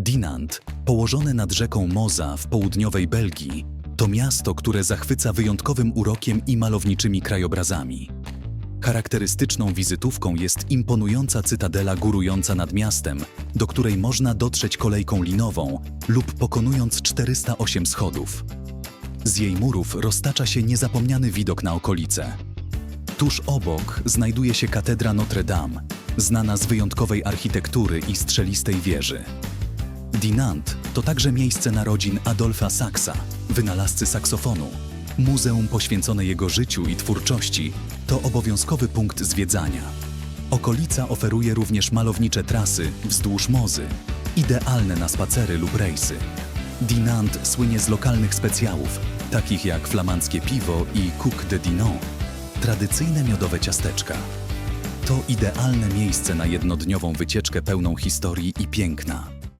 Dinant, położone nad rzeką Moza w południowej Belgii, to miasto, które zachwyca wyjątkowym urokiem i malowniczymi krajobrazami. Charakterystyczną wizytówką jest imponująca cytadela górująca nad miastem, do której można dotrzeć kolejką linową lub pokonując 408 schodów. Z jej murów roztacza się niezapomniany widok na okolice. Tuż obok znajduje się katedra Notre Dame, znana z wyjątkowej architektury i strzelistej wieży. Dinant to także miejsce narodzin Adolfa Saxa, wynalazcy saksofonu. Muzeum poświęcone jego życiu i twórczości to obowiązkowy punkt zwiedzania. Okolica oferuje również malownicze trasy wzdłuż mozy, idealne na spacery lub rejsy. Dinant słynie z lokalnych specjałów, takich jak flamandzkie piwo i Coq de Dinan, tradycyjne miodowe ciasteczka. To idealne miejsce na jednodniową wycieczkę pełną historii i piękna.